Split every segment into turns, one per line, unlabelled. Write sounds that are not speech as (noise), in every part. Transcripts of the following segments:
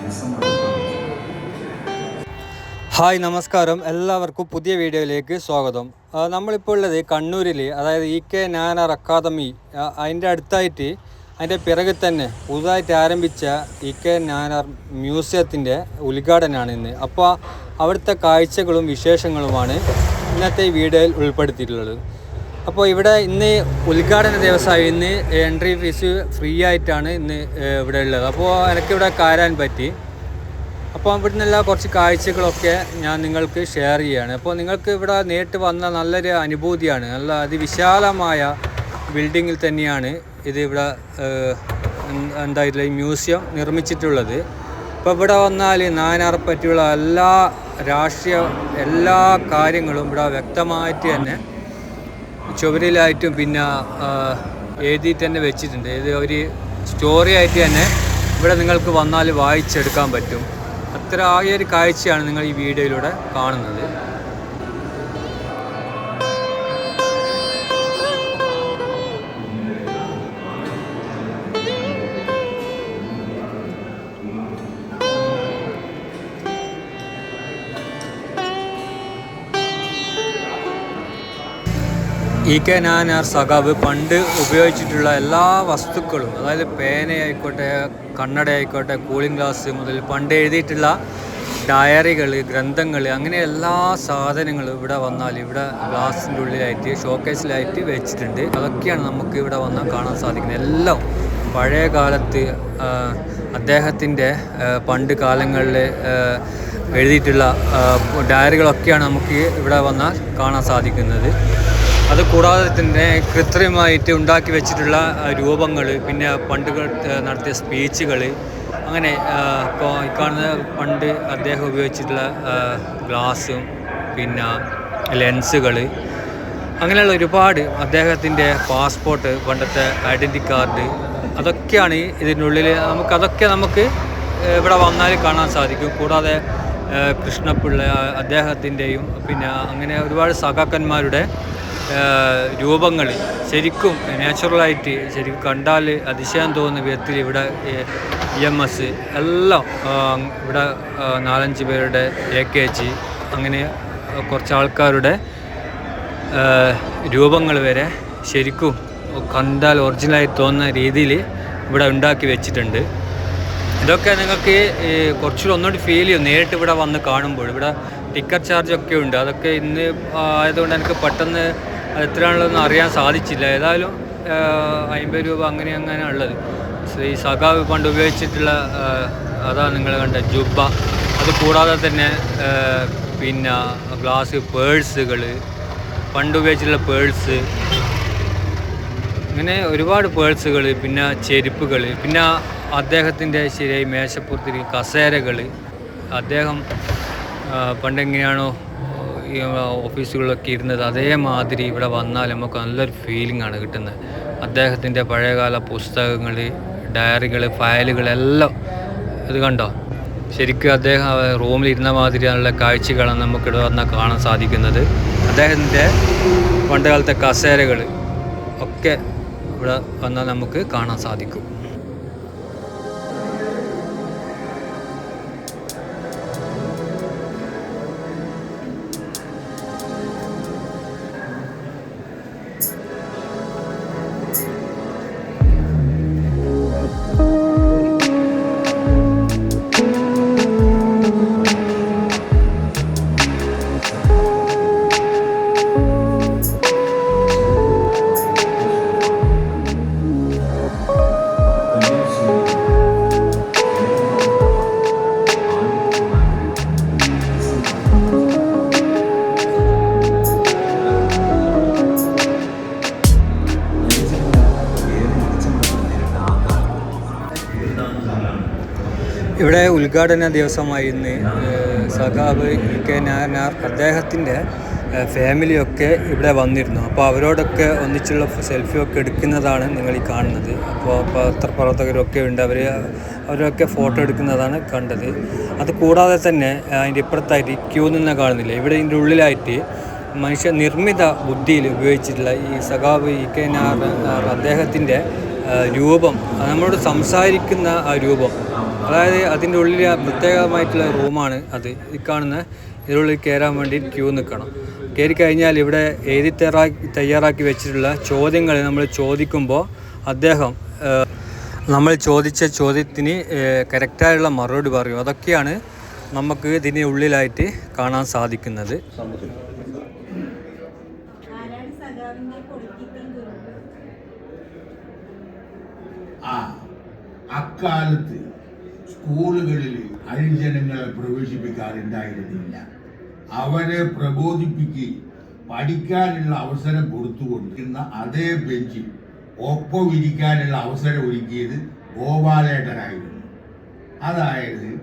December പതിനഞ്ച്
hi നമസ്കാരം. എല്ലാവർക്കും പുതിയ വീഡിയോയിലേക്ക് സ്വാഗതം. നമ്മളിപ്പോൾ ഉള്ളത് കണ്ണൂരിൽ അതായത് ഇ കെ നാനാർ അക്കാദമി. അതിന്റെ അടുത്തായിട്ട് അതിന്റെ പിറകിൽ തന്നെ പുതുതായിട്ട് ആരംഭിച്ച ഇ കെ നാനാർ മ്യൂസിയത്തിന്റെ ഉദ്ഘാടനമാണ് ഇന്ന്. അപ്പോൾ അവിടുത്തെ കാഴ്ചകളും വിശേഷങ്ങളുമാണ് ഇന്നത്തെ ഈ വീഡിയോയിൽ ഉൾപ്പെടുത്തിയിട്ടുള്ളത്. അപ്പോൾ ഇവിടെ ഇന്ന് ഉദ്ഘാടന ദിവസമായി ഇന്ന് എൻട്രി ഫീസ് ഫ്രീ ആയിട്ടാണ് ഇന്ന് ഇവിടെ ഉള്ളത്. അപ്പോൾ എനിക്കിവിടെ കയറാൻ പറ്റി. അപ്പോൾ ഇവിടുന്ന് എല്ലാ കുറച്ച് കാഴ്ചകളൊക്കെ ഞാൻ നിങ്ങൾക്ക് ഷെയർ ചെയ്യുകയാണ് അപ്പോൾ നിങ്ങൾക്ക് ഇവിടെ നേരിട്ട് വന്ന നല്ലൊരു അനുഭൂതിയാണ്. നല്ല അതിവിശാലമായ ബിൽഡിങ്ങിൽ തന്നെയാണ് ഇത് ഇവിടെ ഏഹ്, എന്ത് ഈ മ്യൂസിയം നിർമ്മിച്ചിട്ടുള്ളത്. ഇപ്പോൾ ഇവിടെ വന്നാൽ നായനാറെ പറ്റിയുള്ള എല്ലാ രാഷ്ട്രീയ എല്ലാ കാര്യങ്ങളും ഇവിടെ വ്യക്തമായിട്ട് തന്നെ ചുവരിലായിട്ടും പിന്നെ എഴുതി തന്നെ വെച്ചിട്ടുണ്ട്. ഇത് ഒരു സ്റ്റോറി ആയിട്ട് തന്നെ ഇവിടെ നിങ്ങൾക്ക് വന്നാൽ വായിച്ചെടുക്കാൻ പറ്റും. അത്ര ആ ഒരു കാഴ്ചയാണ് നിങ്ങൾ ഈ വീഡിയോയിലൂടെ കാണുന്നത്. ഇ കെ നാനാർ സഖാവ് പണ്ട് ഉപയോഗിച്ചിട്ടുള്ള എല്ലാ വസ്തുക്കളും അതായത് പേനയായിക്കോട്ടെ കണ്ണട ആയിക്കോട്ടെ കൂളിംഗ് ഗ്ലാസ് മുതൽ പണ്ട് എഴുതിയിട്ടുള്ള ഡയറികൾ ഗ്രന്ഥങ്ങൾ അങ്ങനെ എല്ലാ സാധനങ്ങളും ഇവിടെ വന്നാൽ ഇവിടെ ഗ്ലാസിന്റെ ഉള്ളിലായിട്ട് ഷോക്കേസിലായിട്ട് വെച്ചിട്ടുണ്ട്. അതൊക്കെയാണ് നമുക്ക് ഇവിടെ വന്നാൽ കാണാൻ സാധിക്കുന്നത്. എല്ലാം പഴയ കാലത്ത് അദ്ദേഹത്തിന്റെ പണ്ട് കാലങ്ങളിൽ എഴുതിയിട്ടുള്ള ഡയറികളൊക്കെയാണ് നമുക്ക് ഇവിടെ വന്നാൽ കാണാൻ സാധിക്കുന്നത്. അത് കൂടാതെ തന്നെ കൃത്രിമമായിട്ട് ഉണ്ടാക്കി വെച്ചിട്ടുള്ള രൂപങ്ങൾ പിന്നെ പണ്ട് നടത്തിയ സ്പീച്ചുകൾ അങ്ങനെ ഇപ്പോൾ കാണുന്ന പണ്ട് അദ്ദേഹം ഉപയോഗിച്ചിട്ടുള്ള ഗ്ലാസ്സും ഗ്ലാസും പിന്നെ ലെൻസുകൾ അങ്ങനെയുള്ള ഒരുപാട് അദ്ദേഹത്തിന്റെ പാസ്പോർട്ട് പണ്ടത്തെ ഐഡന്റി കാർഡ് അതൊക്കെയാണ് ഇതിനുള്ളിൽ നമുക്ക് അതൊക്കെ നമുക്ക് ഇവിടെ വന്നാൽ കാണാൻ സാധിക്കും. കൂടാതെ കൃഷ്ണപിള്ള അദ്ദേഹത്തിന്റെയും പിന്നെ അങ്ങനെ ഒരുപാട് സഖാക്കന്മാരുടെ രൂപങ്ങൾ ശരിക്കും നാച്ചുറലായിട്ട് ശരിക്കും കണ്ടാൽ അതിശയം തോന്നുന്ന വിധത്തിൽ ഇവിടെ ഇ എം എസ് എല്ലാം ഇവിടെ നാലഞ്ച് പേരുടെ എ കെ ജി അങ്ങനെ കുറച്ച് ആൾക്കാരുടെ രൂപങ്ങൾ വരെ ശരിക്കും കണ്ടാൽ ഒറിജിനലായി തോന്നുന്ന രീതിയിൽ ഇവിടെ ഉണ്ടാക്കി വെച്ചിട്ടുണ്ട്. ഇതൊക്കെ നിങ്ങൾക്ക് കുറച്ചുകൂടി ഒന്നുകൂടി ഫീൽ ചെയ്യും. നേരിട്ട് ഇവിടെ വന്ന് കാണുമ്പോൾ ഇവിടെ ടിക്കറ്റ് ചാർജ് ഒക്കെ ഉണ്ട്. അതൊക്കെ ഇന്ന് ആയതുകൊണ്ട് എനിക്ക് പെട്ടെന്ന് അത് എത്രയാണുള്ളതെന്ന് അറിയാൻ സാധിച്ചില്ല. ഏതായാലും അമ്പത് രൂപ അങ്ങനെ അങ്ങനെ ഉള്ളത് ഈ സഖാവ് പണ്ട് ഉപയോഗിച്ചിട്ടുള്ള അതാ നിങ്ങൾ കണ്ട ജുബ അത് കൂടാതെ തന്നെ പിന്നെ ഗ്ലാസ് പേഴ്സുകൾ പണ്ട് ഉപയോഗിച്ചിട്ടുള്ള പേഴ്സ്. അങ്ങനെ ഒരുപാട് പേഴ്സുകൾ പിന്നെ ചെരുപ്പുകൾ പിന്നെ അദ്ദേഹത്തിന്റെ ശരിയായി മേശപ്പുറത്തിൽ കസേരകൾ. അദ്ദേഹം പണ്ടെങ്ങനെയാണോ ഓഫീസുകളിലൊക്കെ ഇരുന്നത് അതേമാതിരി ഇവിടെ വന്നാൽ നമുക്ക് നല്ലൊരു ഫീലിംഗ് ആണ് കിട്ടുന്നത്. അദ്ദേഹത്തിന്റെ പഴയകാല പുസ്തകങ്ങൾ ഡയറികൾ ഫയലുകളെല്ലാം ഇത് കണ്ടോ? ശരിക്കും അദ്ദേഹം റൂമിലിരുന്ന മാതിരിയുള്ള കാഴ്ചകളാണ് നമുക്കിവിടെ വന്നാൽ കാണാൻ സാധിക്കുന്നത്. അദ്ദേഹത്തിന്റെ പണ്ടുകാലത്തെ കസേരകൾ ഒക്കെ ഇവിടെ വന്നാൽ നമുക്ക് കാണാൻ സാധിക്കും. ഇവിടെ ഉദ്ഘാടന ദിവസമായി ഇന്ന് ഏഹ്, സഖാവ് ഇ കെ നാരനാർ അദ്ദേഹത്തിന്റെ ഫാമിലിയൊക്കെ ഇവിടെ വന്നിരുന്നു. അപ്പോൾ അവരോടൊക്കെ ഒന്നിച്ചുള്ള സെൽഫിയൊക്കെ എടുക്കുന്നതാണ് നിങ്ങൾ ഈ കാണുന്നത്. അപ്പോൾ പത്രപ്രവർത്തകരൊക്കെ ഉണ്ട്. അവർ അവരൊക്കെ ഫോട്ടോ എടുക്കുന്നതാണ് കണ്ടത്. അത് കൂടാതെ തന്നെ അതിന്റെ ഇപ്പുറത്തായിട്ട് ക്യൂ നിന്ന് കാണുന്നില്ല? ഇവിടെ ഇതിന്റെ ഉള്ളിലായിട്ട് മനുഷ്യ നിർമ്മിത ബുദ്ധിയിൽ ഉപയോഗിച്ചിട്ടുള്ള ഈ സഖാബ് ഇ കെ നാർ അദ്ദേഹത്തിന്റെ രൂപം നമ്മളോട് സംസാരിക്കുന്ന ആ രൂപം. അതായത് അതിന്റെ ഉള്ളിൽ ആ പ്രത്യേകമായിട്ടുള്ള റൂമാണ് അത്. ഈ കാണുന്ന ഇതിനുള്ളിൽ കയറാൻ വേണ്ടി ക്യൂ നിൽക്കണം. കയറി കഴിഞ്ഞാൽ ഇവിടെ എഴുതി തയ്യാറാക്കി തയ്യാറാക്കി വെച്ചിട്ടുള്ള ചോദ്യങ്ങൾ നമ്മൾ ചോദിക്കുമ്പോൾ അദ്ദേഹം നമ്മൾ ചോദിച്ച ചോദ്യത്തിന് കറക്റ്റായുള്ള മറുപടി പറയും. അതൊക്കെയാണ് നമുക്ക് ഇതിന് ഉള്ളിലായിട്ട് കാണാൻ സാധിക്കുന്നത്.
ആ അക്കാലത്ത് സ്കൂളുകളിൽ അഴിജനങ്ങളെ പ്രവേശിപ്പിക്കാറുണ്ടായിരുന്നില്ല. അവരെ പ്രബോധിപ്പിക്കുകയും പഠിക്കാനുള്ള അവസരം കൊടുത്തുകൊണ്ടിരുന്ന അതേ ബെഞ്ചിൽ ഒപ്പം ഇരിക്കാനുള്ള അവസരം ഒരുക്കിയത് ഗോപാലേട്ടനായിരുന്നു. അതായത്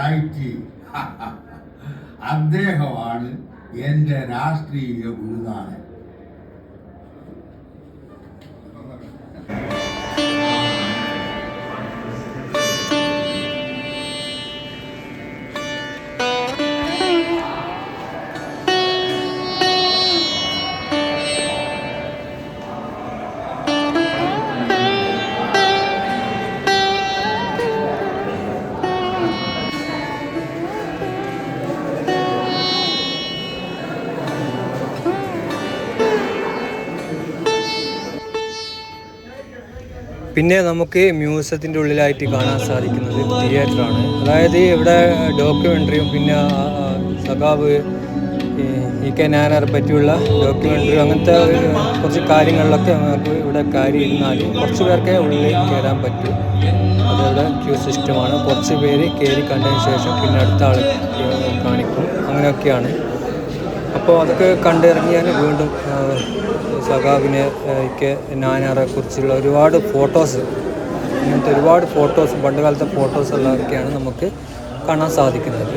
റൈറ്റ്. (laughs) അദ്ദേഹമാണ് എന്റെ രാഷ്ട്രീയ ഗുരുനാഥൻ.
പിന്നെ നമുക്ക് മ്യൂസിയത്തിന്റെ ഉള്ളിലായിട്ട് കാണാൻ സാധിക്കുന്നത് തിയേറ്ററാണ്. അതായത് ഇവിടെ ഡോക്യുമെന്ററിയും പിന്നെ സഖാവ് ഇ കെ നായനാരെ പറ്റിയുള്ള ഡോക്യുമെന്ററി അങ്ങനത്തെ കുറച്ച് കാര്യങ്ങളിലൊക്കെ നമുക്ക് ഇവിടെ കാര്യം ഇരുന്നാൽ കുറച്ച് പേർക്കേ ഉള്ളിൽ കയറാൻ പറ്റൂ. അതവിടെ ക്യൂ സിസ്റ്റമാണ് കുറച്ച് പേര് കയറി കണ്ടതിന് ശേഷം പിന്നെ അടുത്ത ആൾ കാണിക്കും. അങ്ങനെയൊക്കെയാണ്. അപ്പോൾ അതൊക്കെ കണ്ടിറങ്ങിയാൽ വീണ്ടും സഖാബിനെ ഒക്കെ നാനാറെ കുറിച്ചുള്ള ഒരുപാട് ഫോട്ടോസ് ഇങ്ങനത്തെ ഒരുപാട് ഫോട്ടോസ് പണ്ട് കാലത്തെ ഫോട്ടോസ് എല്ലാമൊക്കെയാണ് നമുക്ക് കാണാൻ സാധിക്കുന്നത്.